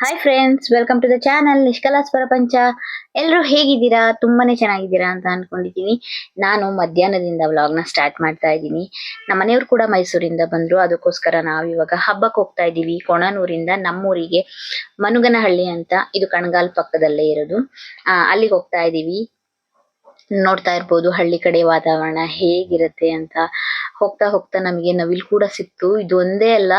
Hi friends welcome to the channel Nishkala's ಪ್ರಪಂಚ ಎಲ್ಲರೂ ಹೇಗಿದ್ದೀರಾ? ತುಂಬಾನೇ ಚೆನ್ನಾಗಿದ್ದೀರಾ ಅಂತ ಅನ್ಕೊಂಡಿದ್ದೀನಿ ನಾನು ಮಧ್ಯಾಹ್ನದಿಂದ ವ್ಲಾಗ್ನ ಸ್ಟಾರ್ಟ್ ಮಾಡ್ತಾ ಇದ್ದೀನಿ. ನಮ್ಮ ಮನೆಯವರು ಕೂಡ ಮೈಸೂರಿಂದ ಬಂದ್ರು. ಅದಕ್ಕೋಸ್ಕರ ನಾವು ಇವಾಗ ಹಬ್ಬಕ್ಕೆ ಹೋಗ್ತಾ ಇದ್ದೀವಿ. ಕೊಣನೂರಿಂದ ನಮ್ಮೂರಿಗೆ ಮನುಗನಹಳ್ಳಿ ಅಂತ. ಇದು ಕಣಗಾಲ್ ಪಕ್ಕದಲ್ಲೇ ಇರೋದು. ಅಲ್ಲಿಗೆ ಹೋಗ್ತಾ ಇದ್ದೀವಿ. ನೋಡ್ತಾ ಇರ್ಬಹುದು ಹಳ್ಳಿ ಕಡೆ ವಾತಾವರಣ ಹೇಗಿರುತ್ತೆ ಅಂತ. ಹೋಗ್ತಾ ಹೋಗ್ತಾ ನಮಗೆ ನವಿಲು ಕೂಡ ಸಿಕ್ತು. ಇದು ಒಂದೇ ಅಲ್ಲ,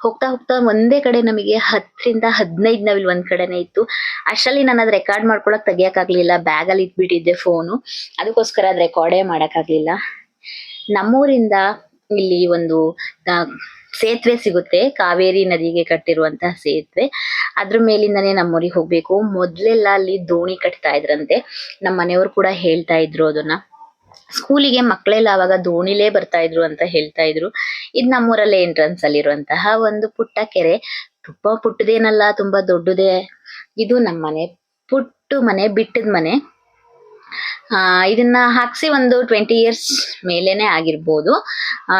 ಹೋಗ್ತಾ ಹೋಗ್ತಾ ಒಂದೇ ಕಡೆ ನಮಗೆ ಹತ್ತರಿಂದ ಹದಿನೈದು ನವಿಲ್ ಒಂದ್ ಕಡೆನೇ ಇತ್ತು. ಅಷ್ಟರಲ್ಲಿ ನಾನು ಅದ್ ರೆಕಾರ್ಡ್ ಮಾಡ್ಕೊಳಕ್ ತೆಗಿಯಕ್ಕಾಗ್ಲಿಲ್ಲ. ಬ್ಯಾಗ್ ಅಲ್ಲಿ ಇಟ್ಬಿಟ್ಟಿದ್ದೆ ಫೋನು ಅದಕ್ಕೋಸ್ಕರ ಅದ್ ರೆಕಾರ್ಡೇ ಮಾಡಕ್ಕಾಗ್ಲಿಲ್ಲ. ನಮ್ಮೂರಿಂದ ಇಲ್ಲಿ ಒಂದು ಸೇತುವೆ ಸಿಗುತ್ತೆ. ಕಾವೇರಿ ನದಿಗೆ ಕಟ್ಟಿರುವಂತಹ ಸೇತುವೆ. ಅದ್ರ ಮೇಲಿಂದನೇ ನಮ್ಮೂರಿಗೆ ಹೋಗ್ಬೇಕು. ಮೊದ್ಲೆಲ್ಲ ಅಲ್ಲಿ ದೋಣಿ ಕಟ್ತಾ ಇದ್ರಂತೆ. ನಮ್ಮ ಮನೆಯವರು ಕೂಡ ಹೇಳ್ತಾ ಇದ್ರು ಅದನ್ನ. ಸ್ಕೂಲಿಗೆ ಮಕ್ಕಳೆಲ್ಲ ಅವಾಗ ದೋಣಿಲೇ ಬರ್ತಾ ಇದ್ರು ಅಂತ ಹೇಳ್ತಾ ಇದ್ರು. ಇದು ನಮ್ಮೂರಲ್ಲೇ ಎಂಟ್ರೆನ್ಸ್ ಅಲ್ಲಿರುವಂತಹ ಒಂದು ಪುಟ್ಟ ಕೆರೆ. ತುಂಬಾ ಪುಟ್ಟದೇನಲ್ಲ, ತುಂಬಾ ದೊಡ್ಡದೇ. ಇದು ನಮ್ಮ ಮನೆ ಪುಟ್ಟು ಮನೆ, ಬಿಟ್ಟದ ಮನೆ. ಇದನ್ನ ಹಾಕ್ಸಿ ಒಂದು ಟ್ವೆಂಟಿ ಇಯರ್ಸ್ ಮೇಲೇನೆ ಆಗಿರ್ಬೋದು.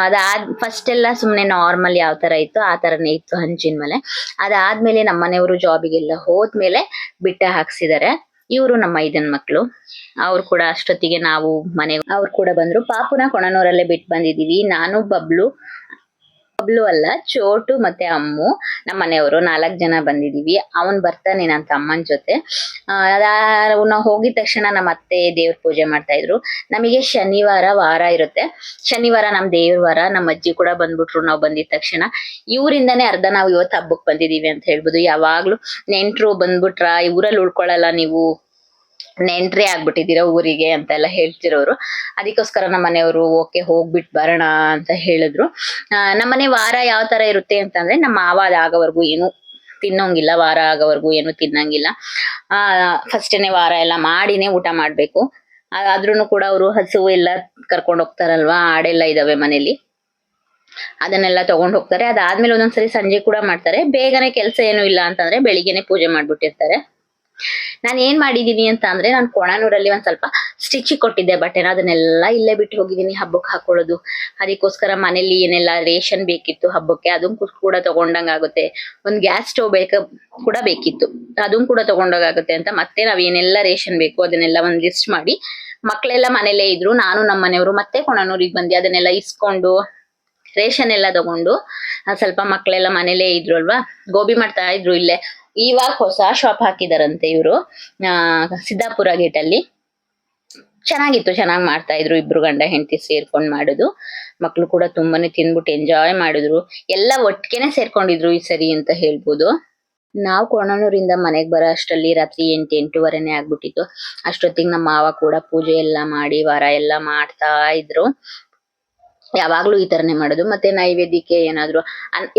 ಅದಾದ ಫಸ್ಟ್ ಎಲ್ಲ ಸುಮ್ನೆ ನಾರ್ಮಲ್ ಯಾವ ತರ ಇತ್ತು ಆ ತರನೇ ಇತ್ತು ಹಂಚಿನ ಮೇಲೆ. ಅದಾದ್ಮೇಲೆ ನಮ್ಮ ಮನೆಯವರು ಜಾಬಿಗೆಲ್ಲ ಹೋದ್ಮೇಲೆ ಬಿಟ್ಟ ಹಾಕ್ಸಿದ್ದಾರೆ ಇವರು ನಮ್ಮ ಐದನ್ ಮಕ್ಕಳು ಅವ್ರು ಕೂಡ ಅಷ್ಟೊತ್ತಿಗೆ ನಾವು ಮನೆ ಅವ್ರು ಕೂಡ ಬಂದ್ರು. ಪಾಪುನ ಕೊಣನೂರಲ್ಲೇ ಬಿಟ್ಟು ಬಂದಿದೀವಿ. ನಾನು, ಬಬ್ಲು ಬಬ್ಲು ಅಲ್ಲ, ಚೋಟು ಮತ್ತೆ ಅಮ್ಮು ನಮ್ಮ ಮನೆಯವರು ನಾಲ್ಕು ಜನ ಬಂದಿದೀವಿ. ಅವನ್ ಬರ್ತಾನೆ ನನ್ನ ತಮ್ಮನ ಜೊತೆ. ನಾವು ಹೋಗಿದ ತಕ್ಷಣ ನಮ್ಮ ಅತ್ತೆ ದೇವ್ರ ಪೂಜೆ ಮಾಡ್ತಾ ಇದ್ರು. ನಮಗೆ ಶನಿವಾರ ವಾರ ಇರುತ್ತೆ. ಶನಿವಾರ ನಮ್ ದೇವ್ರ ವಾರ ನಮ್ಮ ಅಜ್ಜಿ ಕೂಡ ಬಂದ್ಬಿಟ್ರು ನಾವು ಬಂದಿದ ತಕ್ಷಣ. ಇವರಿಂದಾನೇ ಅರ್ಧ ನಾವು ಇವತ್ತು ಹಬ್ಬಕ್ಕೆ ಬಂದಿದೀವಿ ಅಂತ ಹೇಳ್ಬೋದು. ಯಾವಾಗ್ಲೂ ನೆಂಟ್ರು ಬಂದ್ಬಿಟ್ರ ಊರಲ್ಲಿ ಉಳ್ಕೊಳ್ಳಲ್ಲ ನೀವು. ನೆಂಟ್ರೇ ಆಗ್ಬಿಟ್ಟಿದ್ದೀರಾ ಊರಿಗೆ ಅಂತ ಎಲ್ಲ ಹೇಳ್ತಿರೋರು. ಅದಕ್ಕೋಸ್ಕರ ನಮ್ಮ ಮನೆಯವರು ಓಕೆ ಹೋಗ್ಬಿಟ್ ಬರೋಣ ಅಂತ ಹೇಳಿದ್ರು. ಆ, ನಮ್ಮನೆ ವಾರ ಯಾವ ತರ ಇರುತ್ತೆ ಅಂತಂದ್ರೆ ನಮ್ಮ ಮಾವ ಆಗೋವರೆಗೂ ಏನು ತಿನ್ನೋಂಗಿಲ್ಲ ವಾರ ಆಗೋವರೆಗೂ ಏನು ತಿನ್ನಂಗಿಲ್ಲ. ಆ ಫಸ್ಟ್ನೇ ವಾರ ಎಲ್ಲ ಮಾಡಿನೇ ಊಟ ಮಾಡ್ಬೇಕು. ಆದ್ರೂ ಕೂಡ ಅವರು ಹಸು ಎಲ್ಲ ಕರ್ಕೊಂಡು ಹೋಗ್ತಾರಲ್ವಾ ಆಡೆಲ್ಲ ಇದಾವೆ ಮನೇಲಿ ಅದನ್ನೆಲ್ಲ ತಗೊಂಡ್ ಹೋಗ್ತಾರೆ. ಅದಾದ್ಮೇಲೆ ಒಂದೊಂದ್ಸರಿ ಸಂಜೆ ಕೂಡ ಮಾಡ್ತಾರೆ. ಬೇಗನೆ ಕೆಲಸ ಏನು ಇಲ್ಲ ಅಂತಂದ್ರೆ ಬೆಳಿಗ್ಗೆನೆ ಪೂಜೆ ಮಾಡ್ಬಿಟ್ಟಿರ್ತಾರೆ. ನಾನು ಏನ್ ಮಾಡಿದೀನಿ ಅಂತ ಅಂದ್ರೆ ನಾನು ಕೊಣನೂರಲ್ಲಿ ಒಂದ್ ಸ್ವಲ್ಪ ಸ್ಟಿಚ್ ಕೊಟ್ಟಿದ್ದೆ ಬಟ್ಟೆನ. ಅದನ್ನೆಲ್ಲ ಇಲ್ಲೇ ಬಿಟ್ಟು ಹೋಗಿದ್ದೀನಿ ಹಬ್ಬಕ್ಕೆ ಹಾಕೊಳ್ಳೋದು. ಅದಕ್ಕೋಸ್ಕರ ಮನೇಲಿ ಏನೆಲ್ಲ ರೇಷನ್ ಬೇಕಿತ್ತು ಹಬ್ಬಕ್ಕೆ ಅದನ್ ಕೂಡ ತಗೊಂಡಂಗಾಗುತ್ತೆ ಒಂದ್ ಗ್ಯಾಸ್ ಸ್ಟೌವ್ ಬೇಕ ಕೂಡ ಬೇಕಿತ್ತು. ಅದನ್ನ ಕೂಡ ತಗೊಂಡೋಗಾಗುತ್ತೆ ಅಂತ ಮತ್ತೆ ನಾವ್ ಏನೆಲ್ಲ ರೇಷನ್ ಬೇಕು ಅದನ್ನೆಲ್ಲ ಒಂದ್ ಲಿಸ್ಟ್ ಮಾಡಿ ಮಕ್ಳೆಲ್ಲ ಮನೇಲೇ ಇದ್ರು, ನಾನು ನಮ್ಮ ಮನೆಯವರು ಮತ್ತೆ ಕೊಣನೂರಿಗೆ ಬಂದಿ ಅದನ್ನೆಲ್ಲ ಇಸ್ಕೊಂಡು ರೇಷನ್ ಎಲ್ಲ ತಗೊಂಡು ಸ್ವಲ್ಪ ಮಕ್ಕಳೆಲ್ಲ ಮನೇಲೇ ಇದ್ರು ಅಲ್ವಾ? ಗೋಬಿ ಮಾಡ್ತಾ ಇದ್ರು ಇಲ್ಲೇ. ಇವಾಗ ಹೊಸ ಶಾಪ್ ಹಾಕಿದಾರಂತೆ ಇವರು. ಸಿದ್ದಾಪುರ ಗೇಟ್ ಅಲ್ಲಿ. ಚೆನ್ನಾಗಿತ್ತು, ಚೆನ್ನಾಗಿ ಮಾಡ್ತಾ ಇದ್ರು ಇಬ್ರು ಗಂಡ ಹೆಂಡತಿ ಸೇರ್ಕೊಂಡು ಮಾಡುದು. ಮಕ್ಕಳು ಕೂಡ ತುಂಬಾನೇ ತಿನ್ಬಿಟ್ಟು ಎಂಜಾಯ್ ಮಾಡಿದ್ರು. ಎಲ್ಲ ಒಟ್ಟಿಗೆನೆ ಸೇರ್ಕೊಂಡಿದ್ರು ಈ ಸರಿ ಅಂತ ಹೇಳ್ಬೋದು. ನಾವು ಕೊಣನೂರಿಂದ ಮನೆಗೆ ಬರೋ ಅಷ್ಟರಲ್ಲಿ ರಾತ್ರಿ ಎಂಟು, ಎಂಟೂವರೆನೆ ಆಗ್ಬಿಟ್ಟಿತ್ತು. ಅಷ್ಟೊತ್ತಿಗೆ ನಮ್ಮ ಮಾವ ಕೂಡ ಪೂಜೆ ಎಲ್ಲ ಮಾಡಿ, ವಾರ ಎಲ್ಲ ಮಾಡ್ತಾ ಇದ್ರು. ಯಾವಾಗ್ಲೂ ಈ ತರನೇ ಮಾಡೋದು. ಮತ್ತೆ ನೈವೇದ್ಯಕ್ಕೆ ಏನಾದ್ರು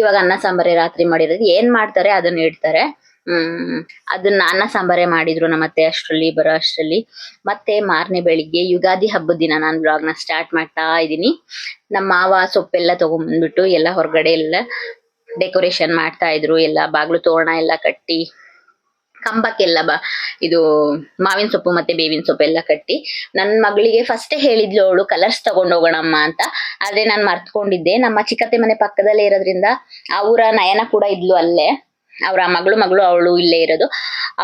ಇವಾಗ ಅನ್ನ, ಸಾಂಬಾರೇ ರಾತ್ರಿ ಮಾಡಿರೋದು. ಏನ್ ಮಾಡ್ತಾರೆ ಅದನ್ನ ಇಡ್ತಾರೆ ಹ್ಮ್. ಅದನ್ನ ಅನ್ನ ಸಾಂಬಾರೇ ಮಾಡಿದ್ರು ನಮ್ಮ ಅತ್ತೆ ಅಷ್ಟರಲ್ಲಿ, ಬರೋ ಅಷ್ಟರಲ್ಲಿ. ಮತ್ತೆ ಮಾರನೇ ಬೆಳಿಗ್ಗೆ ಯುಗಾದಿ ಹಬ್ಬದ ದಿನ ನಾನು ನ ಸ್ಟಾರ್ಟ್ ಮಾಡ್ತಾ ಇದ್ದೀನಿ. ನಮ್ಮ ಮಾವ ಸೊಪ್ಪೆಲ್ಲ ತಗೊಂಡ್ಬಂದ್ಬಿಟ್ಟು ಎಲ್ಲ ಹೊರಗಡೆ ಎಲ್ಲ ಡೆಕೋರೇಷನ್ ಮಾಡ್ತಾ ಇದ್ರು. ಎಲ್ಲ ಬಾಗ್ಲು ತೋರಣ ಎಲ್ಲ ಕಟ್ಟಿ, ಕಂಬಕ್ಕೆಲ್ಲ ಬ, ಇದು ಮಾವಿನ ಸೊಪ್ಪು ಮತ್ತೆ ಬೇವಿನ ಸೊಪ್ಪು ಎಲ್ಲ ಕಟ್ಟಿ. ನನ್ನ ಮಗಳಿಗೆ ಫಸ್ಟ್ ಹೇಳಿದ್ಲು ಅವಳು ಕಲರ್ಸ್ ಹೋಗೋಣಮ್ಮ ಅಂತ. ಆದ್ರೆ ನಾನು ಮರ್ತ್ಕೊಂಡಿದ್ದೆ. ನಮ್ಮ ಚಿಕ್ಕತ್ತೆ ಮನೆ ಪಕ್ಕದಲ್ಲೇ ಇರೋದ್ರಿಂದ ಅವರ ನಯನ ಕೂಡ ಇದ್ಲು ಅಲ್ಲೇ. ಅವ್ರ ಮಗಳು ಮಗಳು ಅವಳು ಇಲ್ಲೇ ಇರೋದು.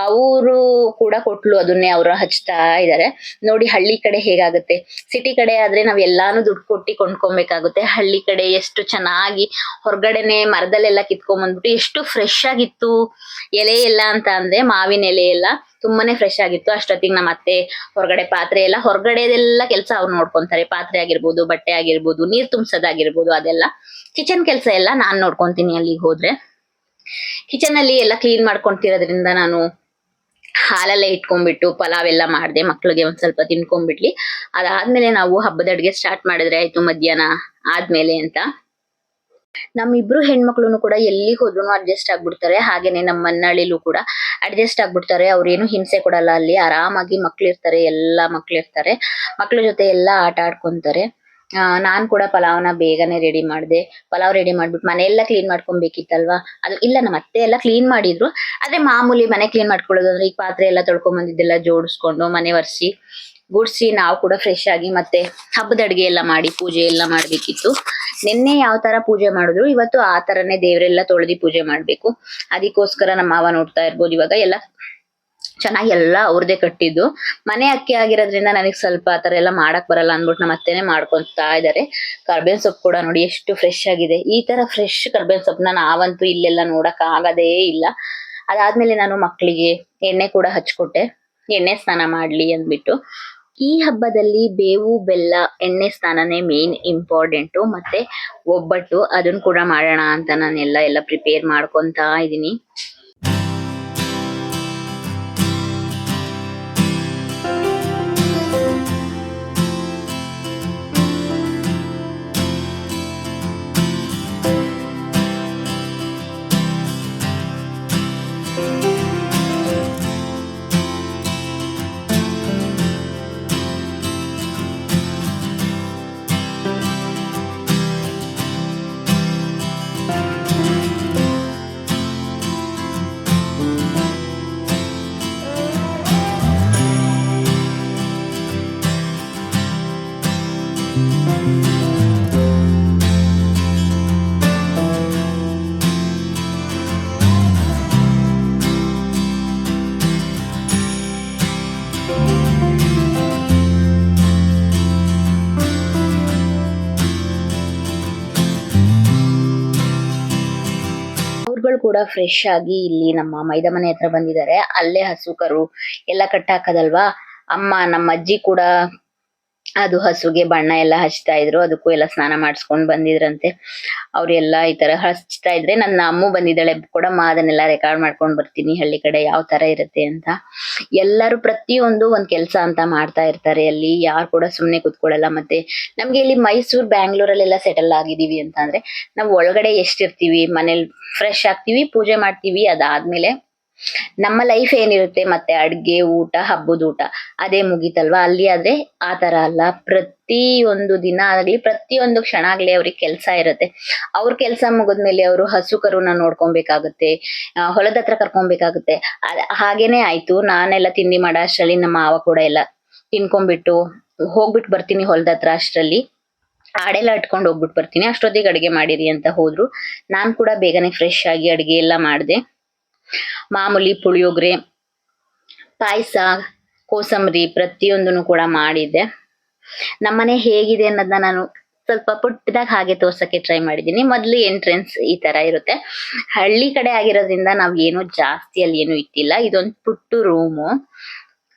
ಅವರು ಕೂಡ ಕೊಟ್ಲು ಅದನ್ನೇ ಅವರು ಹಚ್ತಾ ಇದ್ದಾರೆ ನೋಡಿ ಹಳ್ಳಿ ಕಡೆ ಹೇಗಾಗುತ್ತೆ? ಸಿಟಿ ಕಡೆ ಆದ್ರೆ ನಾವ್ ಎಲ್ಲಾನು ದುಡ್ಡು ಕೊಟ್ಟಿ ಕೊಂಡ್ಕೊಬೇಕಾಗುತ್ತೆ. ಹಳ್ಳಿ ಕಡೆ ಎಷ್ಟು ಚೆನ್ನಾಗಿ ಹೊರಗಡೆನೆ ಮರದಲ್ಲೆಲ್ಲ ಕಿತ್ಕೊಂಡ್ಬಂದ್ಬಿಟ್ಟು ಎಷ್ಟು ಫ್ರೆಶ್ ಆಗಿತ್ತು. ಎಲೆ ಎಲ್ಲ ಅಂತ ಅಂದ್ರೆ ಮಾವಿನ ಎಲೆ ಎಲ್ಲ ತುಂಬಾನೇ ಫ್ರೆಶ್ ಆಗಿತ್ತು. ಅಷ್ಟೊತ್ತಿಗೆ ನಮ್ಮ ಅತ್ತೆ ಹೊರಗಡೆ ಪಾತ್ರೆ ಎಲ್ಲ, ಹೊರಗಡೆದೆಲ್ಲ ಕೆಲಸ ಅವ್ರು ನೋಡ್ಕೊಂತಾರೆ. ಪಾತ್ರೆ ಆಗಿರ್ಬೋದು, ಬಟ್ಟೆ ಆಗಿರ್ಬೋದು, ನೀರ್ ತುಂಬಿಸೋದಾಗಿರ್ಬೋದು ಅದೆಲ್ಲ. ಕಿಚನ್ ಕೆಲಸ ಎಲ್ಲ ನಾನ್ ನೋಡ್ಕೊಂತೀನಿ ಅಲ್ಲಿಗೆ ಹೋದ್ರೆ. ಕಿಚನ್ ಅಲ್ಲಿ ಎಲ್ಲ ಕ್ಲೀನ್ ಮಾಡ್ಕೊಂತಿರೋದ್ರಿಂದ ನಾನು ಹಾಲೆಲ್ಲ ಇಟ್ಕೊಂಡ್ಬಿಟ್ಟು ಪಲಾವ್ ಎಲ್ಲ ಮಾಡಿದೆ, ಮಕ್ಳಿಗೆ ಒಂದ್ ಸ್ವಲ್ಪ ತಿನ್ಕೊಂಡ್ಬಿಟ್ಲಿ. ಅದಾದ್ಮೇಲೆ ನಾವು ಹಬ್ಬದ ಅಡ್ಗೆ ಸ್ಟಾರ್ಟ್ ಮಾಡಿದ್ರೆ ಆಯ್ತು ಮಧ್ಯಾಹ್ನ ಆದ್ಮೇಲೆ ಅಂತ. ನಮ್ಮಿಬ್ರು ಹೆಣ್ಮಕ್ಳು ಕೂಡ ಎಲ್ಲಿ ಹೋದ್ರು ಅಡ್ಜಸ್ಟ್ ಆಗ್ಬಿಡ್ತಾರೆ, ಹಾಗೇನೆ ನಮ್ಮ ಮನ್ನಳ್ಳಿಲೂ ಕೂಡ ಅಡ್ಜಸ್ಟ್ ಆಗ್ಬಿಡ್ತಾರೆ. ಅವ್ರೇನು ಹಿಂಸೆ ಕೊಡಲ್ಲ ಅಲ್ಲಿ, ಆರಾಮಾಗಿ ಮಕ್ಳು ಇರ್ತಾರೆ ಎಲ್ಲಾ ಮಕ್ಳು ಇರ್ತಾರೆ ಮಕ್ಳ ಜೊತೆ ಎಲ್ಲ ಆಟ ಆಡ್ಕೊಂತಾರೆ. ಆ, ನಾನ್ ಕೂಡ ಪಲಾವ್ನ ಬೇಗನೆ ರೆಡಿ ಮಾಡಿದೆ. ಪಲಾವ್ ರೆಡಿ ಮಾಡ್ಬಿಟ್ಟು ಮನೆಯೆಲ್ಲ ಕ್ಲೀನ್ ಮಾಡ್ಕೊಬೇಕಿತ್ತಲ್ವಾ? ಅದು ಇಲ್ಲ ನಮ್ಮ ಅತ್ತೆ ಎಲ್ಲ ಕ್ಲೀನ್ ಮಾಡಿದ್ರು. ಆದ್ರೆ ಮಾಮೂಲಿ ಮನೆ ಕ್ಲೀನ್ ಮಾಡ್ಕೊಳ್ಳೋದು ಅಂದ್ರೆ ಈ ಪಾತ್ರೆ ಎಲ್ಲ ತೊಳ್ಕೊಂಡ್ ಬಂದಿದ್ದೆಲ್ಲ ಜೋಡಿಸ್ಕೊಂಡು ಮನೆ ಒರೆಸಿ ಗುಡ್ಸಿ ನಾವು ಕೂಡ ಫ್ರೆಶ್ ಆಗಿ ಮತ್ತೆ ಹಬ್ಬದ ಅಡ್ಗೆ ಎಲ್ಲ ಮಾಡಿ ಪೂಜೆ ಎಲ್ಲ ಮಾಡ್ಬೇಕಿತ್ತು. ನಿನ್ನೆ ಯಾವ ತರ ಪೂಜೆ ಮಾಡಿದ್ರು? ಇವತ್ತು ಆ ತರನೇ ದೇವರೆಲ್ಲ ತೊಳೆದಿ ಪೂಜೆ ಮಾಡ್ಬೇಕು. ಅದಕ್ಕೋಸ್ಕರ ನಮ್ಮ ಮಾವ ನೋಡ್ತಾ ಇರ್ಬೋದು ಇವಾಗ ಎಲ್ಲ. ಚೆನ್ನಾಗಿ ಎಲ್ಲ ಅವ್ರದೇ ಕಟ್ಟಿದ್ದು. ಮನೆ ಅಕ್ಕಿ ಆಗಿರೋದ್ರಿಂದ ನನಗೆ ಸ್ವಲ್ಪ ಆ ಥರ ಎಲ್ಲ ಮಾಡಕ್ ಬರಲ್ಲ ಅಂದ್ಬಿಟ್ಟು ನಮ್ಮ ಅತ್ತೆನೆ ಮಾಡ್ಕೊತಾ ಇದ್ದಾರೆ ಕರ್ಬೇವಿನ ಸೊಪ್ಪು ಕೂಡ ನೋಡಿ ಎಷ್ಟು ಫ್ರೆಶ್ ಆಗಿದೆ. ಈ ತರ ಫ್ರೆಶ್ ಕರ್ಬೇವಿನ ಸೊಪ್ಪನ್ನ ನಾವಂತೂ ಇಲ್ಲೆಲ್ಲ ನೋಡಕ್ ಆಗದೇ ಇಲ್ಲ. ಅದಾದ್ಮೇಲೆ ನಾನು ಮಕ್ಕಳಿಗೆ ಎಣ್ಣೆ ಕೂಡ ಹಚ್ಕೊಟ್ಟೆ. ಎಣ್ಣೆ ಸ್ನಾನ ಮಾಡ್ಲಿ ಅಂದ್ಬಿಟ್ಟು. ಈ ಹಬ್ಬದಲ್ಲಿ ಬೇವು, ಬೆಲ್ಲ, ಎಣ್ಣೆ ಸ್ನಾನನೇ ಮೇನ್ ಇಂಪಾರ್ಟೆಂಟು ಮತ್ತೆ ಒಬ್ಬಟ್ಟು ಅದನ್ನ ಕೂಡ ಮಾಡೋಣ ಅಂತ ನಾನೆಲ್ಲ ಎಲ್ಲ ಪ್ರಿಪೇರ್ ಮಾಡ್ಕೊತಾ ಇದ್ದೀನಿ. ಕೂಡ ಫ್ರೆಶ್ ಆಗಿ ಇಲ್ಲಿ ನಮ್ಮ ಮೈದಾ ಮನೆ ಹತ್ರ ಬಂದಿದ್ದಾರೆ. ಅಲ್ಲೇ ಹಸು, ಕರು ಎಲ್ಲ ಕಟ್ಟಾಕದಲ್ವಾ? ಅಮ್ಮ, ನಮ್ಮ ಅಜ್ಜಿ ಕೂಡ ಅದು ಹಸುಗೆ ಬಣ್ಣ ಎಲ್ಲ ಹಚ್ತಾ ಇದ್ರು, ಅದಕ್ಕೂ ಎಲ್ಲ ಸ್ನಾನ ಮಾಡಿಸ್ಕೊಂಡ್ ಬಂದಿದ್ರಂತೆ. ಅವ್ರೆಲ್ಲ ಈ ತರ ಹಚ್ತಾ ಇದ್ರೆ ನನ್ನ ಅಮ್ಮು ಬಂದಿದ್ದಾಳೆ, ಕೊಡಮ್ಮ ಅದನ್ನೆಲ್ಲ ರೆಕಾರ್ಡ್ ಮಾಡ್ಕೊಂಡ್ ಬರ್ತೀನಿ, ಹಳ್ಳಿ ಕಡೆ ಯಾವ ತರ ಇರುತ್ತೆ ಅಂತ. ಎಲ್ಲರೂ ಪ್ರತಿಯೊಂದು ಒಂದ್ ಕೆಲಸ ಅಂತ ಮಾಡ್ತಾ ಇರ್ತಾರೆ, ಅಲ್ಲಿ ಯಾರು ಕೂಡ ಸುಮ್ನೆ ಕುತ್ಕೊಳ್ಳಲ್ಲ ಮತ್ತೆ ನಮ್ಗೆ ಇಲ್ಲಿ ಮೈಸೂರು, ಬ್ಯಾಂಗ್ಳೂರಲ್ಲೆಲ್ಲ ಸೆಟಲ್ ಆಗಿದೀವಿ ಅಂತ ಅಂದ್ರೆ ನಾವು ಒಳಗಡೆ ಎಷ್ಟಿರ್ತೀವಿ ಮನೇಲಿ ಫ್ರೆಶ್ ಆಗ್ತೀವಿ, ಪೂಜೆ ಮಾಡ್ತೀವಿ, ಅದಾದ್ಮೇಲೆ ನಮ್ಮ ಲೈಫ್ ಏನಿರುತ್ತೆ ಮತ್ತೆ ಅಡ್ಗೆ, ಊಟ, ಹಬ್ಬದ ಊಟ, ಅದೇ ಮುಗೀತಲ್ವಾ? ಅಲ್ಲಿ ಆದ್ರೆ ಆ ತರ ಅಲ್ಲ. ಪ್ರತಿ ಒಂದು ದಿನ ಆಗ್ಲಿ ಪ್ರತಿಯೊಂದು ಕ್ಷಣ ಆಗ್ಲಿ ಅವ್ರಿಗೆ ಕೆಲ್ಸ ಇರುತ್ತೆ. ಅವ್ರ ಕೆಲ್ಸ ಮುಗಿದ್ಮೇಲೆ ಅವರು ಹಸು ಕರುನ ನೋಡ್ಕೊಬೇಕಾಗುತ್ತೆ ಹೊಲದ ಹತ್ರ ಕರ್ಕೊಬೇಕಾಗುತ್ತೆ. ಹಾಗೇನೆ ಆಯ್ತು. ನಾನೆಲ್ಲ ತಿಂಡಿ ಮಾಡೋ ಅಷ್ಟರಲ್ಲಿ ನಮ್ಮ ಮಾವ ಕೂಡ ಎಲ್ಲ ತಿನ್ಕೊಂಡ್ಬಿಟ್ಟು ಹೋಗ್ಬಿಟ್ಟು ಬರ್ತೀನಿ ಹೊಲದ ಹತ್ರ ಅಷ್ಟ್ರಲ್ಲಿ. ಆಡೆಲ್ಲ ಇಟ್ಕೊಂಡು ಹೋಗ್ಬಿಟ್ಟು ಬರ್ತೀನಿ. ಅಷ್ಟೊತ್ತಿಗೆ ಅಡಿಗೆ ಮಾಡಿರಿ ಅಂತ ಹೋದ್ರು. ನಾನ್ ಕೂಡ ಬೇಗನೆ ಫ್ರೆಶ್ ಆಗಿ ಅಡಿಗೆ ಎಲ್ಲ ಮಾಡಿದೆ. ಮಾಮೂಲಿ ಪುಳಿಯೋಗರೆ, ಪಾಯಸ, ಕೋಸಂಬರಿ ಪ್ರತಿಯೊಂದನ್ನು ಕೂಡ ಮಾಡಿದ್ದೆ. ನಮ್ಮನೆ ಹೇಗಿದೆ ಅನ್ನೋದನ್ನ ನಾನು ಸ್ವಲ್ಪ ಪುಟ್ಟದಾಗ ಹಾಗೆ ತೋರ್ಸಕ್ಕೆ ಟ್ರೈ ಮಾಡಿದ್ದೀನಿ. ಮೊದಲು ಎಂಟ್ರೆನ್ಸ್ ಈ ತರ ಇರುತ್ತೆ. ಹಳ್ಳಿ ಕಡೆ ಆಗಿರೋದ್ರಿಂದ ನಾವು ಏನು ಜಾಸ್ತಿ ಅಲ್ಲಿ ಏನು ಇಟ್ಟಿಲ್ಲ. ಇದೊಂದು ಪುಟ್ಟು ರೂಮು.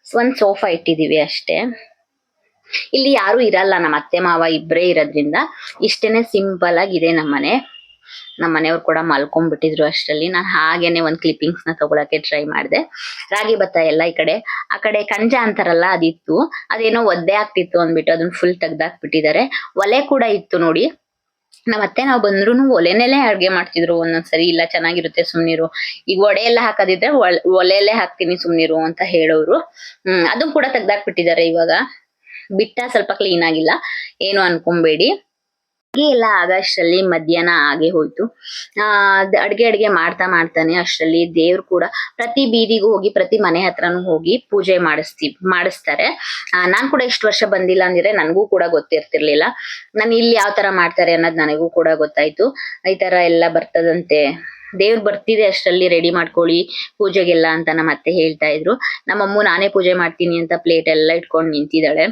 ಒಂದ್ ಸೋಫಾ ಇಟ್ಟಿದೀವಿ ಅಷ್ಟೇ. ಇಲ್ಲಿ ಯಾರು ಇರಲ್ಲ. ನಮ್ಮ ಅತ್ತೆ ಮಾವ ಇಬ್ರೇ ಇರೋದ್ರಿಂದ ಇಷ್ಟೇನೆ ಸಿಂಪಲ್ ಆಗಿದೆ ನಮ್ಮನೆ ನಮ್ಮ ಮನೆಯವ್ರು ಕೂಡ ಮಲ್ಕೊಂಡ್ಬಿಟ್ಟಿದ್ರು ಅಷ್ಟರಲ್ಲಿ. ನಾನು ಹಾಗೇನೆ ಒಂದ್ ಕ್ಲಿಪ್ಪಿಂಗ್ಸ್ನ ತಗೊಳಕ್ಕೆ ಟ್ರೈ ಮಾಡಿದೆ. ರಾಗಿ ಭತ್ತ ಎಲ್ಲ ಈ ಕಡೆ, ಆ ಕಡೆ ಕಂಜ ಅಂತಾರಲ್ಲ ಅದಿತ್ತು. ಅದೇನೋ ಒದ್ದೆ ಆಗ್ತಿತ್ತು ಅಂದ್ಬಿಟ್ಟು ಅದನ್ನ ಫುಲ್ ತೆಗ್ದಾಕ್ಬಿಟ್ಟಿದ್ದಾರೆ ಒಲೆ ಕೂಡ ಇತ್ತು ನೋಡಿ. ನಮ್ಮ ಅತ್ತೆ ನಾವು ಬಂದ್ರು ಒಲೆನಲ್ಲೇ ಅಡ್ಗೆ ಮಾಡ್ತಿದ್ರು ಒಂದೊಂದ್ಸರಿ. ಇಲ್ಲ ಚೆನ್ನಾಗಿರುತ್ತೆ ಸುಮ್ನಿರು. ಈಗ ಒಡೆ ಎಲ್ಲ ಹಾಕೋದಿದ್ರೆ ಒಲ್- ಒಲೆಯಲ್ಲೇ ಹಾಕ್ತೀನಿ ಸುಮ್ನಿರು ಅಂತ ಹೇಳೋರು ಹ್ಮ್ ಅದನ್ನ ಕೂಡ ತೆಗ್ದಾಕ್ಬಿಟ್ಟಿದ್ದಾರೆ ಇವಾಗ. ಬಿಟ್ಟ ಸ್ವಲ್ಪ ಕ್ಲೀನ್ ಆಗಿಲ್ಲ. ಏನು ಅನ್ಕೊಂಬೇಡಿ. ಎಲ್ಲ ಆಗಷ್ಟರಲ್ಲಿ ಮಧ್ಯಾಹ್ನ ಆಗೇ ಹೋಯ್ತು. ಆ ಅಡುಗೆ ಅಡ್ಗೆ ಮಾಡ್ತಾ ಮಾಡ್ತಾನೆ ಅಷ್ಟರಲ್ಲಿ ದೇವ್ರು ಕೂಡ ಪ್ರತಿ ಬೀದಿಗೂ ಹೋಗಿ ಪ್ರತಿ ಮನೆ ಹತ್ರನೂ ಹೋಗಿ ಪೂಜೆ ಮಾಡಿಸ್ತೀವಿ ಮಾಡಿಸ್ತಾರೆ. ನಾನ್ ಕೂಡ ಇಷ್ಟು ವರ್ಷ ಬಂದಿಲ್ಲ ಅಂದ್ರೆ ನನಗೂ ಕೂಡ ಗೊತ್ತಿರ್ತಿರ್ಲಿಲ್ಲ. ನಾನು ಇಲ್ಲಿ ಯಾವ ತರ ಮಾಡ್ತಾರೆ ಅನ್ನೋದು ನನಗೂ ಕೂಡ ಗೊತ್ತಾಯ್ತು. ಈ ತರ ಎಲ್ಲ ಬರ್ತದಂತೆ. ದೇವ್ರು ಬರ್ತಿದೆ ಅಷ್ಟರಲ್ಲಿ ರೆಡಿ ಮಾಡ್ಕೊಳ್ಳಿ ಪೂಜೆಗೆಲ್ಲ ಅಂತ ನಮ್ಮ ಅತ್ತೆ ಹೇಳ್ತಾ ಇದ್ರು. ನಮ್ಮಮ್ಮ ನಾನೇ ಪೂಜೆ ಮಾಡ್ತೀನಿ ಅಂತ ಪ್ಲೇಟ್ ಎಲ್ಲ ಇಟ್ಕೊಂಡು ನಿಂತಿದ್ದಾಳೆ.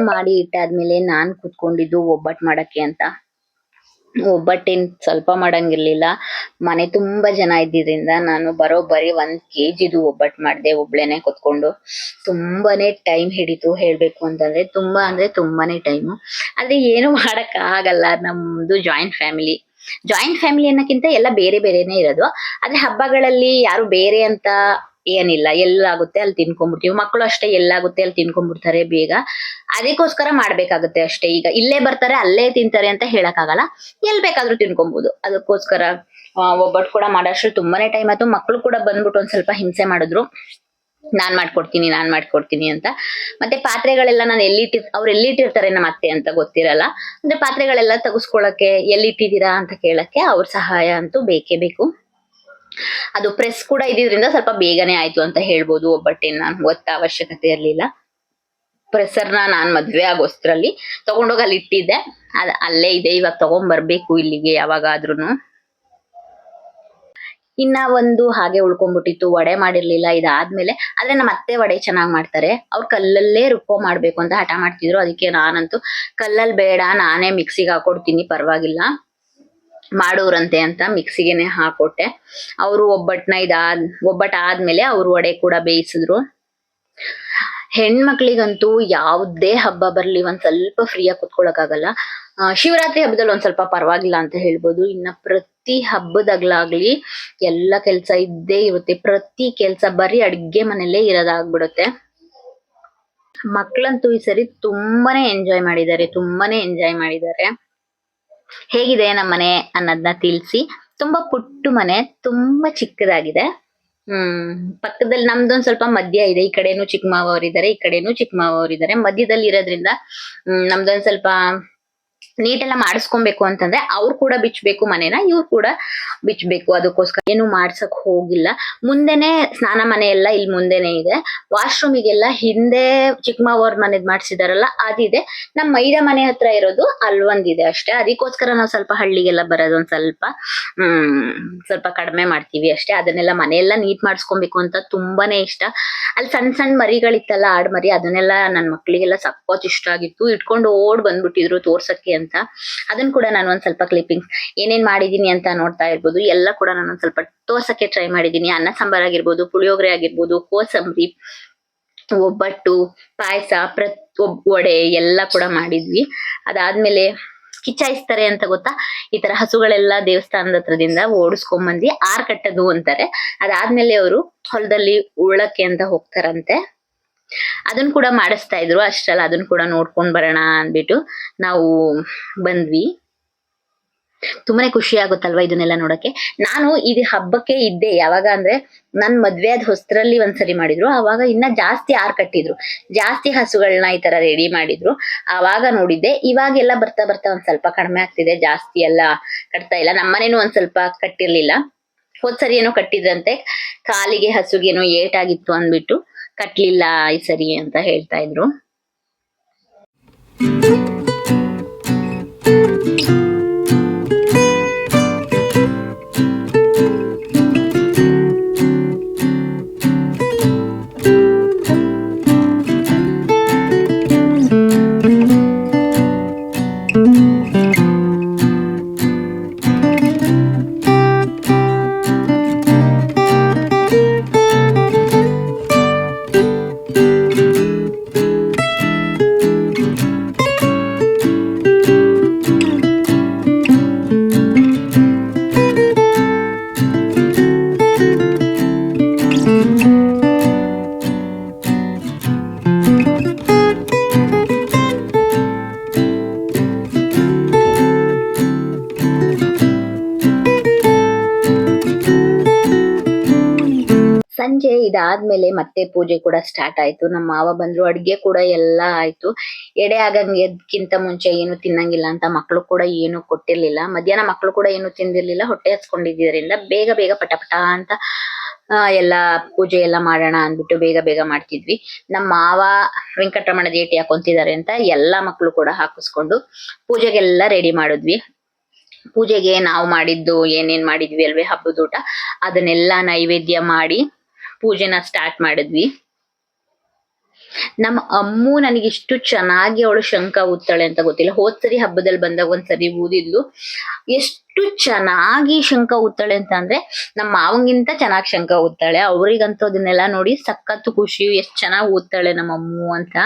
ಮಾಡಿ ಇಟ್ಟಾದ್ಮೇಲೆ ನಾನ್ ಕುತ್ಕೊಂಡಿದ್ದು ಒಬ್ಬಟ್ಟು ಮಾಡಕ್ಕೆ ಅಂತ. ಒಬ್ಬಟ್ಟೇನ್ ಸ್ವಲ್ಪ ಮಾಡಂಗಿರ್ಲಿಲ್ಲ. ಮನೆ ತುಂಬಾ ಜನ ಇದ್ದಿದ್ರಿಂದ ನಾನು ಬರೋಬ್ಬರಿ ಒಂದ್ ಕೆಜಿದು ಒಬ್ಬಟ್ಟು ಮಾಡ್ದೆ ಒಬ್ಳೇನೆ ಕುತ್ಕೊಂಡು. ತುಂಬಾನೇ ಟೈಮ್ ಹಿಡಿತು ಹೇಳ್ಬೇಕು ಅಂತಂದ್ರೆ. ತುಂಬಾ ಅಂದ್ರೆ ತುಂಬಾನೇ ಟೈಮು. ಆದ್ರೆ ಏನು ಮಾಡಕ್ ಆಗಲ್ಲ. ನಮ್ದು ಜಾಯಿಂಟ್ ಫ್ಯಾಮಿಲಿ. ಜಾಯಿಂಟ್ ಫ್ಯಾಮಿಲಿ ಅನ್ನಕ್ಕಿಂತ ಎಲ್ಲ ಬೇರೆ ಬೇರೆನೆ ಇರೋದು. ಆದ್ರೆ ಹಬ್ಬಗಳಲ್ಲಿ ಯಾರು ಬೇರೆ ಅಂತ ಏನಿಲ್ಲ, ಎಲ್ಲಾಗುತ್ತೆ ಅಲ್ಲಿ ತಿನ್ಕೊಂಡ್ಬಿಡ್ತೀವಿ. ಮಕ್ಕಳು ಅಷ್ಟೇ ಎಲ್ಲಾಗುತ್ತೆ ಅಲ್ಲಿ ತಿನ್ಕೊಂಡ್ಬಿಡ್ತಾರೆ ಬೇಗ. ಅದಕ್ಕೋಸ್ಕರ ಮಾಡ್ಬೇಕಾಗುತ್ತೆ ಅಷ್ಟೇ. ಈಗ ಇಲ್ಲೇ ಬರ್ತಾರೆ, ಅಲ್ಲೇ ತಿಂತಾರೆ ಅಂತ ಹೇಳಕ್ಕಾಗಲ್ಲ. ಎಲ್ ಬೇಕಾದ್ರೂ ತಿನ್ಕೊಬಹುದು ಅದಕ್ಕೋಸ್ಕರ ಒಬ್ಬಟ್ಟು ಕೂಡ ಮಾಡೋಷ್ಟು ತುಂಬಾನೇ ಟೈಮ್ ಆಯ್ತು. ಮಕ್ಕಳು ಕೂಡ ಬಂದ್ಬಿಟ್ಟು ಒಂದ್ ಸ್ವಲ್ಪ ಹಿಂಸೆ ಮಾಡಿದ್ರು. ನಾನ್ ಮಾಡ್ಕೊಡ್ತೀನಿ ನಾನ್ ಮಾಡ್ಕೊಡ್ತೀನಿ ಅಂತ. ಮತ್ತೆ ಪಾತ್ರೆಗಳೆಲ್ಲ ನಾನು ಎಲ್ಲಿಟ್ಟಿ ಅವ್ರು ಎಲ್ಲಿಟ್ಟಿರ್ತಾರೆ ನಮ್ಮ ಅತ್ತೆ ಅಂತ ಗೊತ್ತಿರಲ್ಲ. ಅಂದ್ರೆ ಪಾತ್ರೆಗಳೆಲ್ಲ ತಗಸ್ಕೊಳಕ್ಕೆ ಎಲ್ಲಿಟ್ಟಿದ್ದೀರಾ ಅಂತ ಕೇಳಕ್ಕೆ ಅವ್ರ ಸಹಾಯ ಅಂತೂ ಬೇಕೇ ಬೇಕು. ಅದು ಪ್ರೆಸ್ ಕೂಡ ಇದ್ದಿದ್ರಿಂದ ಸ್ವಲ್ಪ ಬೇಗನೆ ಆಯ್ತು ಅಂತ ಹೇಳ್ಬೋದು ಒಬ್ಬಟ್ಟಿನ ನಾನು ಒತ್ತ ಅವಶ್ಯಕತೆ ಇರ್ಲಿಲ್ಲ. ಪ್ರೆಸರ್ನ ನಾನ್ ಮದ್ವೆ ಆಗೋಸ್ತ್ರಲ್ಲಿ ತಗೊಂಡೋಗಿ ಅಲ್ಲಿ ಇಟ್ಟಿದ್ದೆ. ಅದ್ ಅಲ್ಲೇ ಇದೆ, ಇವಾಗ ತಗೊಂಡ್ಬರ್ಬೇಕು ಇಲ್ಲಿಗೆ ಯಾವಾಗಾದ್ರೂನು. ಇನ್ನ ಒಂದು ಹಾಗೆ ಉಳ್ಕೊಂಡ್ಬಿಟ್ಟಿತ್ತು, ವಡೆ ಮಾಡಿರ್ಲಿಲ್ಲ ಇದಾದ್ಮೇಲೆ. ಆದ್ರೆ ನಮ್ಮ ಅತ್ತೆ ವಡೆ ಚೆನ್ನಾಗ್ ಮಾಡ್ತಾರೆ. ಅವ್ರ ಕಲ್ಲಲ್ಲೇ ರುಬ್ಬೋ ಮಾಡ್ಬೇಕು ಅಂತ ಹಠ ಮಾಡ್ತಿದ್ರು. ಅದಕ್ಕೆ ನಾನಂತೂ ಕಲ್ಲಲ್ಲಿ ಬೇಡ, ನಾನೇ ಮಿಕ್ಸಿಗೆ ಹಾಕೊಡ್ತೀನಿ, ಪರವಾಗಿಲ್ಲ. ಮಾಡೋರಂತೆ ಅಂತ ಮಿಕ್ಸಿಗೆನೆ ಹಾಕೊಟ್ಟೆ. ಅವರು ಒಬ್ಬಟ್ಟನ್ನ ಇದಾದ್ ಒಬ್ಬಟ್ಟು ಆದ್ಮೇಲೆ ಅವ್ರು ವಡೆ ಕೂಡ ಬೇಯಿಸಿದ್ರು. ಹೆಣ್ಮಕ್ಳಿಗಂತೂ ಯಾವುದೇ ಹಬ್ಬ ಬರ್ಲಿ, ಒಂದ್ ಸ್ವಲ್ಪ ಫ್ರೀಯಾಗಿ ಕುತ್ಕೊಳಕ್ಕಾಗಲ್ಲ. ಶಿವರಾತ್ರಿ ಹಬ್ಬದಲ್ಲಿ ಒಂದ್ ಸ್ವಲ್ಪ ಪರವಾಗಿಲ್ಲ ಅಂತ ಹೇಳ್ಬೋದು. ಇನ್ನ ಪ್ರತಿ ಹಬ್ಬದಾಗ್ಲಾಗ್ಲಿ ಎಲ್ಲ ಕೆಲ್ಸ ಇದ್ದೇ ಇರುತ್ತೆ. ಪ್ರತಿ ಕೆಲ್ಸ ಬರೀ ಅಡ್ಗೆ ಮನೆಯಲ್ಲೇ ಇರೋದಾಗ್ಬಿಡುತ್ತೆ. ಮಕ್ಳಂತೂ ಈ ಸರಿ ತುಂಬಾನೇ ಎಂಜಾಯ್ ಮಾಡಿದ್ದಾರೆ, ತುಂಬಾನೇ ಎಂಜಾಯ್ ಮಾಡಿದ್ದಾರೆ. ಹೇಗಿದೆ ನಮ್ಮ ಮನೆ ಅನ್ನೋದನ್ನ ತಿಳಿಸಿ. ತುಂಬಾ ಪುಟ್ಟು ಮನೆ, ತುಂಬಾ ಚಿಕ್ಕದಾಗಿದೆ. ಹ್ಮ್, ಪಕ್ಕದಲ್ಲಿ ನಮ್ದೊಂದ್ ಸ್ವಲ್ಪ ಮಧ್ಯ ಇದೆ. ಈ ಕಡೆನೂ ಚಿಕ್ಕ ಮಾವ ಅವರಿದ್ದಾರೆ ಈ ಕಡೆನೂ ಚಿಕ್ಕ ಮಾವ ಅವರಿದ್ದಾರೆ ಮಧ್ಯದಲ್ಲಿ ಇರೋದ್ರಿಂದ ಹ್ಮ್, ನಮ್ದೊಂದ್ ಸ್ವಲ್ಪ ನೀಟೆಲ್ಲ ಮಾಡಿಸ್ಕೊಬೇಕು ಅಂತಂದ್ರೆ ಅವ್ರು ಕೂಡ ಬಿಚ್ಚಬೇಕು ಮನೇನ, ಇವ್ರು ಕೂಡ ಬಿಚ್ಚಬೇಕು ಅದಕ್ಕೋಸ್ಕರ ಏನು ಮಾಡ್ಸಕ್ ಹೋಗಿಲ್ಲ. ಮುಂದೆನೆ ಸ್ನಾನ ಮನೆ ಎಲ್ಲ ಇಲ್ಲಿ ಮುಂದೆನೆ ಇದೆ. ವಾಶ್ರೂಮಿಗೆಲ್ಲ ಹಿಂದೆ ಚಿಕ್ಕಮ್ಮವ್ರ ಮನೆದ್ ಮಾಡಿಸಿದಾರಲ್ಲ, ಅದಿದೆ. ನಮ್ಮ ಮೈದ ಮನೆ ಹತ್ರ ಇರೋದು ಅಲ್ಲೊಂದಿದೆ ಅಷ್ಟೇ. ಅದಕ್ಕೋಸ್ಕರ ನಾವು ಸ್ವಲ್ಪ ಹಳ್ಳಿಗೆಲ್ಲ ಬರೋದೊಂದ್ ಸ್ವಲ್ಪ, ಹ್ಮ್, ಸ್ವಲ್ಪ ಕಡಿಮೆ ಮಾಡ್ತೀವಿ ಅಷ್ಟೇ. ಅದನ್ನೆಲ್ಲ ಮನೆಯೆಲ್ಲ ನೀಟ್ ಮಾಡಿಸ್ಕೊಬೇಕು ಅಂತ ತುಂಬಾನೇ ಇಷ್ಟ. ಅಲ್ಲಿ ಸಣ್ಣ ಸಣ್ಣ ಮರಿಗಳಿತ್ತಲ್ಲ, ಆಡ್ ಮರಿ, ಅದನ್ನೆಲ್ಲ ನನ್ ಮಕ್ಳಿಗೆಲ್ಲ ಸಖತ್ ಇಷ್ಟ ಆಗಿತ್ತು. ಇಟ್ಕೊಂಡು ಓಡ್ ಬಂದ್ಬಿಟ್ಟಿದ್ರು ತೋರ್ಸಕ್ಕೆ ಅಂತ. ಅದನ್ನ ಕೂಡ ನಾನು ಒಂದ್ ಸ್ವಲ್ಪ ಕ್ಲಿಪ್ಪಿಂಗ್ ಏನೇನ್ ಮಾಡಿದೀನಿ ಅಂತ ನೋಡ್ತಾ ಇರ್ಬೋದು. ಎಲ್ಲ ಕೂಡ ನಾನು ಒಂದ್ ಸ್ವಲ್ಪ ತೋರ್ಸಕ್ಕೆ ಟ್ರೈ ಮಾಡಿದೀನಿ. ಅನ್ನ ಸಾಂಬಾರ್ ಆಗಿರ್ಬೋದು, ಪುಳಿಯೋಗರೆ ಆಗಿರ್ಬೋದು, ಕೋಸಂಬರಿ, ಒಬ್ಬಟ್ಟು, ಪಾಯಸ, ಪ್ರತ್ ವಡೆ ಎಲ್ಲ ಕೂಡ ಮಾಡಿದ್ವಿ. ಅದಾದ್ಮೇಲೆ ಕಿಚ್ಚಾಯಿಸ್ತಾರೆ ಅಂತ ಗೊತ್ತಾ? ಈ ತರ ಹಸುಗಳೆಲ್ಲ ದೇವಸ್ಥಾನದ ಹತ್ರದಿಂದ ಓಡಿಸ್ಕೊಂಬಂದಿ ಆರ್ ಕಟ್ಟದು ಅಂತಾರೆ. ಅದಾದ್ಮೇಲೆ ಅವರು ಹೊಲದಲ್ಲಿ ಉಳ್ಳಕ್ಕೆ ಅಂತ ಹೋಗ್ತಾರಂತೆ. ಅದನ್ನ ಕೂಡ ಮಾಡಿಸ್ತಾ ಇದ್ರು. ಅಷ್ಟ್ರಲ್ಲ ಅದನ್ನ ಕೂಡ ನೋಡ್ಕೊಂಡ್ ಬರೋಣ ಅಂದ್ಬಿಟ್ಟು ನಾವು ಬಂದ್ವಿ. ತುಂಬಾನೇ ಖುಷಿ ಆಗುತ್ತಲ್ವಾ ಇದನ್ನೆಲ್ಲ ನೋಡಕ್ಕೆ? ನಾನು ಇದು ಹಬ್ಬಕ್ಕೆ ಇದ್ದೆ. ಯಾವಾಗ ಅಂದ್ರೆ ನನ್ ಮದ್ವೆ ಆದ ಹೊಸ್ತ್ರಲ್ಲಿ ಒಂದ್ಸರಿ ಮಾಡಿದ್ರು. ಅವಾಗ ಇನ್ನ ಜಾಸ್ತಿ ಆರ್ ಕಟ್ಟಿದ್ರು. ಜಾಸ್ತಿ ಹಸುಗಳನ್ನ ಈ ತರ ರೆಡಿ ಮಾಡಿದ್ರು. ಅವಾಗ ನೋಡಿದ್ದೆ. ಇವಾಗೆಲ್ಲ ಬರ್ತಾ ಬರ್ತಾ ಒಂದ್ ಸ್ವಲ್ಪ ಕಡಿಮೆ ಆಗ್ತಿದೆ. ಜಾಸ್ತಿ ಎಲ್ಲ ಕಟ್ತಾ ಇಲ್ಲ. ನಮ್ಮನೇನು ಒಂದ್ ಸ್ವಲ್ಪ ಕಟ್ಟಿರ್ಲಿಲ್ಲ. ಹೋದ್ಸರಿ ಏನೋ ಕಟ್ಟಿದ್ರಂತೆ. ಕಾಲಿಗೆ ಹಸುಗೇನೋ ಏಟಾಗಿತ್ತು ಅಂದ್ಬಿಟ್ಟು. ಕಟ್ಲಿಲ್ಲ ಈ ಸರಿ ಅಂತ ಹೇಳ್ತಾ ಇದ್ರು. ಸಂಜೆ ಇದಾದ್ಮೇಲೆ ಮತ್ತೆ ಪೂಜೆ ಕೂಡ ಸ್ಟಾರ್ಟ್ ಆಯ್ತು. ನಮ್ಮ ಮಾವ ಬಂದ್ರು, ಅಡ್ಗೆ ಕೂಡ ಎಲ್ಲ ಆಯ್ತು. ಎಡೆ ಆಗಂಗೆದ್ಕಿಂತ ಮುಂಚೆ ಏನು ತಿನ್ನಂಗಿಲ್ಲ ಅಂತ ಮಕ್ಕಳು ಕೂಡ ಏನು ಕೊಟ್ಟಿರ್ಲಿಲ್ಲ. ಮಧ್ಯಾಹ್ನ ಮಕ್ಕಳು ಕೂಡ ಏನು ತಿಂದಿರ್ಲಿಲ್ಲ, ಹೊಟ್ಟೆ ಹಚ್ಕೊಂಡಿದ್ದರಿಂದ ಬೇಗ ಬೇಗ ಪಟ ಪಟ ಅಂತ ಎಲ್ಲ ಪೂಜೆ ಎಲ್ಲ ಮಾಡೋಣ ಅಂದ್ಬಿಟ್ಟು ಬೇಗ ಬೇಗ ಮಾಡ್ತಿದ್ವಿ. ನಮ್ಮ ಮಾವ ವೆಂಕಟರಮಣ ಜೇಟಿ ಹಾಕೊಂತಿದ್ದಾರೆ ಅಂತ ಎಲ್ಲಾ ಮಕ್ಕಳು ಕೂಡ ಹಾಕಿಸ್ಕೊಂಡು ಪೂಜೆಗೆಲ್ಲ ರೆಡಿ ಮಾಡಿದ್ವಿ. ಪೂಜೆಗೆ ನಾವು ಮಾಡಿದ್ದು ಏನೇನ್ ಮಾಡಿದ್ವಿ ಅಲ್ವೇ, ಹಬ್ಬದ ಊಟ. ಅದನ್ನೆಲ್ಲ ನೈವೇದ್ಯ ಮಾಡಿ ಪೂಜೆನ ಸ್ಟಾರ್ಟ್ ಮಾಡಿದ್ವಿ. ನಮ್ಮ ಅಮ್ಮು ನನಗೆ ಇಷ್ಟು ಚೆನ್ನಾಗಿ ಅವಳು ಶಂಕ ಊದ್ತಾಳೆ ಅಂತ ಗೊತ್ತಿಲ್ಲ. ಹೋದ್ ಸರಿ ಹಬ್ಬದಲ್ಲಿ ಬಂದಾಗ ಒಂದ್ಸರಿ ಊದಿದ್ಲು. ಎಷ್ಟು ಚೆನ್ನಾಗಿ ಶಂಕ ಊದ್ತಾಳೆ ಅಂತ ಅಂದ್ರೆ ನಮ್ಮ ಮಾವಂಗಿಂತ ಚೆನ್ನಾಗಿ ಶಂಕ ಊದ್ತಾಳೆ. ಅವ್ರಿಗಂತೂ ಅದನ್ನೆಲ್ಲ ನೋಡಿ ಸಖತ್ತು ಖುಷಿ ಎಷ್ಟ್ ಚೆನ್ನಾಗಿ ಊದ್ತಾಳೆ ನಮ್ಮ ಅಮ್ಮು ಅಂತ.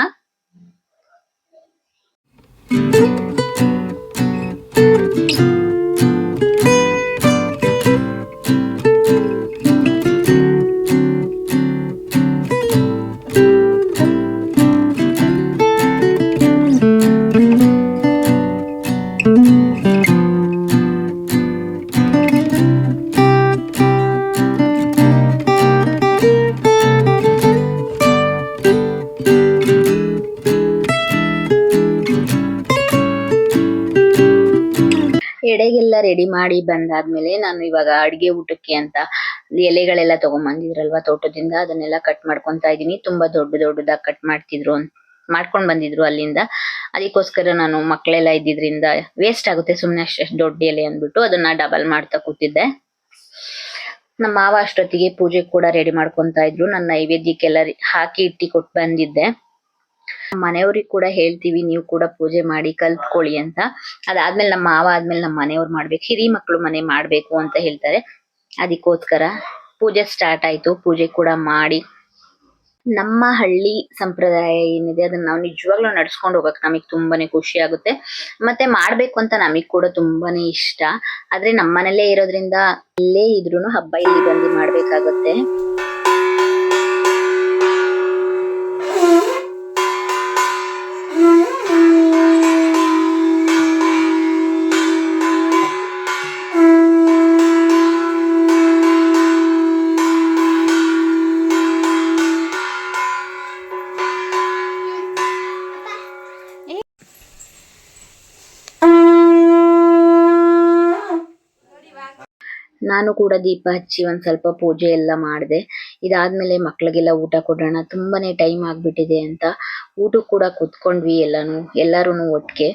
ಎಡೆಗೆಲ್ಲ ರೆಡಿ ಮಾಡಿ ಬಂದಾದ್ಮೇಲೆ ನಾನು ಇವಾಗ ಅಡಿಗೆ ಊಟಕ್ಕೆ ಅಂತ ಎಲೆಗಳೆಲ್ಲ ತಗೊಂಡ್ ಬಂದಿದ್ರಲ್ವಾ ತೋಟದಿಂದ, ಅದನ್ನೆಲ್ಲ ಕಟ್ ಮಾಡ್ಕೊಂತ ಇದೀನಿ ತುಂಬಾ ದೊಡ್ಡ ದೊಡ್ಡದಾಗಿ ಕಟ್ ಮಾಡ್ತಿದ್ರು ಅನ್- ಮಾಡ್ಕೊಂಡ್ ಬಂದಿದ್ರು ಅಲ್ಲಿಂದ. ಅದಕ್ಕೋಸ್ಕರ ನಾನು ಮಕ್ಕಳೆಲ್ಲ ಇದ್ದಿದ್ರಿಂದ ವೇಸ್ಟ್ ಆಗುತ್ತೆ ಸುಮ್ಮನೆ ಅಷ್ಟು ದೊಡ್ಡ ಎಲೆ ಅಂದ್ಬಿಟ್ಟು ಅದನ್ನ ಡಬಲ್ ಮಾಡ್ತಾ ಕೂತಿದ್ದೆ. ನಮ್ಮ ಮಾವ ಅಷ್ಟೊತ್ತಿಗೆ ಪೂಜೆ ಕೂಡ ರೆಡಿ ಮಾಡ್ಕೊಂತಾ ಇದ್ರು. ನನ್ನ ನೈವೇದ್ಯಕ್ಕೆಲ್ಲ ಹಾಕಿ ಇಟ್ಟಿ ಕೊಟ್ಟು ಬಂದಿದ್ದೆ. ಮನೆಯವ್ರಿಗೆ ಕೂಡ ಹೇಳ್ತೀವಿ, ನೀವು ಕೂಡ ಪೂಜೆ ಮಾಡಿ ಕಲ್ತ್ಕೊಳ್ಳಿ ಅಂತ. ಅದಾದ್ಮೇಲೆ ನಮ್ಮ ಮಾವ ಆದ್ಮೇಲೆ ನಮ್ಮ ಮನೆಯವ್ರು ಮಾಡ್ಬೇಕು, ಹಿರಿ ಮಕ್ಕಳು ಮನೆ ಮಾಡ್ಬೇಕು ಅಂತ ಹೇಳ್ತಾರೆ. ಅದಕ್ಕೋಸ್ಕರ ಪೂಜೆ ಸ್ಟಾರ್ಟ್ ಆಯ್ತು. ಪೂಜೆ ಕೂಡ ಮಾಡಿ ನಮ್ಮ ಹಳ್ಳಿ ಸಂಪ್ರದಾಯ ಏನಿದೆ, ಅದನ್ನ ನಾವು ನಿಜವಾಗ್ಲೂ ನಡ್ಸ್ಕೊಂಡು ಹೋಗಕ್ ನಮಗೆ ತುಂಬಾನೇ ಖುಷಿ ಆಗುತ್ತೆ. ಮತ್ತೆ ಮಾಡ್ಬೇಕು ಅಂತ ನಮಗ್ ಕೂಡ ತುಂಬಾನೇ ಇಷ್ಟ. ಆದ್ರೆ ನಮ್ಮನೇಲೆ ಇರೋದ್ರಿಂದ ಎಲ್ಲೇ ಇದ್ರೂನು ಹಬ್ಬ ಇಲ್ಲಿ ಬಂದು ಮಾಡ್ಬೇಕಾಗುತ್ತೆ. ನಾನು ಕೂಡ ದೀಪ ಹಚ್ಚಿ ಒಂದು ಸ್ವಲ್ಪ ಪೂಜೆ ಎಲ್ಲ ಮಾಡಿದೆ. ಇದಾದ್ಮೇಲೆ ಮಕ್ಕಳಿಗೆಲ್ಲ ಊಟ ಕೊಡೋಣ. ತುಂಬಾನೇ ಟೈಮ್ ಆಗ್ಬಿಟ್ಟಿದೆ ಅಂತ ಊಟಕ್ಕೆ ಕೂಡ ಕುತ್ಕೊಂಡ್ವಿ ಎಲ್ಲಾನು ಎಲ್ಲರೂ ಒಟ್ಟಿಗೆ.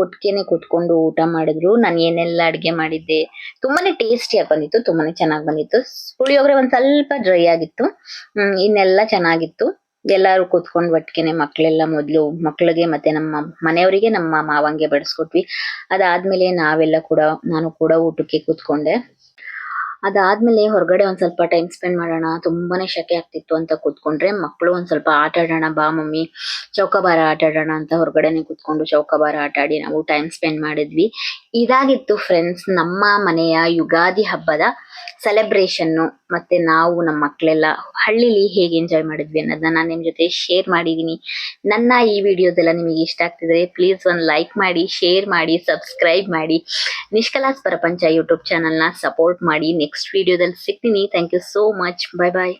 ಒಟ್ಟಿಗೆನೆ ಕುತ್ಕೊಂಡು ಊಟ ಮಾಡಿದ್ರು. ನಾನು ಏನೆಲ್ಲ ಅಡ್ಗೆ ಮಾಡಿದ್ದೆ. ತುಂಬಾನೇ ಟೇಸ್ಟಿಯಾಗಿ ಬಂದಿತ್ತು, ತುಂಬಾನೇ ಚೆನ್ನಾಗಿ ಬಂದಿತ್ತು. ಪುಳಿಯೋಗರೆ ಒಂದ್ ಸ್ವಲ್ಪ ಡ್ರೈ ಆಗಿತ್ತು. ಇನ್ನೆಲ್ಲ ಚೆನ್ನಾಗಿತ್ತು. ಎಲ್ಲಾರು ಕೂತ್ಕೊಂಡು ಒಟ್ಟಿಗೆನೆ ಮಕ್ಳೆಲ್ಲ ಮೊದ್ಲು ಮಕ್ಳಿಗೆ ಮತ್ತೆ ನಮ್ಮ ಮನೆಯವರಿಗೆ ನಮ್ಮ ಮಾವಂಗೆ ಬಡಿಸ್ಕೊಟ್ವಿ. ಅದಾದ್ಮೇಲೆ ನಾವೆಲ್ಲ ಕೂಡ, ನಾನು ಕೂಡ ಊಟಕ್ಕೆ ಕೂತ್ಕೊಂಡೆ. ಅದಾದ್ಮೇಲೆ ಹೊರಗಡೆ ಒಂದ್ ಸ್ವಲ್ಪ ಟೈಮ್ ಸ್ಪೆಂಡ್ ಮಾಡೋಣ, ತುಂಬಾನೇ ಶೆಕೆ ಆಗ್ತಿತ್ತು ಅಂತ ಕೂತ್ಕೊಂಡ್ರೆ ಮಕ್ಕಳು ಒಂದ್ ಸ್ವಲ್ಪ ಆಟ ಆಡೋಣ, ಬಾ ಮಮ್ಮಿ, ಚೌಕಬಾರ ಆಟ ಆಡೋಣ ಅಂತ ಹೊರಗಡೆನೆ ಕೂತ್ಕೊಂಡು ಚೌಕಾಬಾರ ಆಟ ಆಡಿ ನಾವು ಟೈಮ್ ಸ್ಪೆಂಡ್ ಮಾಡಿದ್ವಿ. ಇದಾಗಿತ್ತು ಫ್ರೆಂಡ್ಸ್ ನಮ್ಮ ಮನೆಯ ಯುಗಾದಿ ಹಬ್ಬದ ಸೆಲೆಬ್ರೇಷನ್ ಮತ್ತೆ ನಾವು ನಮ್ಮ ಮಕ್ಕಳೆಲ್ಲ ಹಳ್ಳಿಲಿ ಹೇಗೆ ಎಂಜಾಯ್ ಮಾಡಿದ್ವಿ ಅನ್ನೋದನ್ನ ನಾನು ನಿಮ್ ಜೊತೆ ಶೇರ್ ಮಾಡಿದೀನಿ. ನನ್ನ ಈ ವಿಡಿಯೋಸ್ ಎಲ್ಲ ನಿಮಗೆ ಇಷ್ಟ ಆಗ್ತಿದ್ರೆ ಪ್ಲೀಸ್ ಒಂದು ಲೈಕ್ ಮಾಡಿ ಶೇರ್ ಮಾಡಿ ಸಬ್ಸ್ಕ್ರೈಬ್ ಮಾಡಿ. ನಿಷ್ಕಲಾಸ್ ಪ್ರಪಂಚ ಯೂಟ್ಯೂಬ್ ಚಾನಲ್ನ ಸಪೋರ್ಟ್ ಮಾಡಿ. ನೆಕ್ಸ್ಟ್ ವಿಡಿಯೋದಲ್ಲಿ ಸಿಗ್ತೀನಿ. Thank you so much bye bye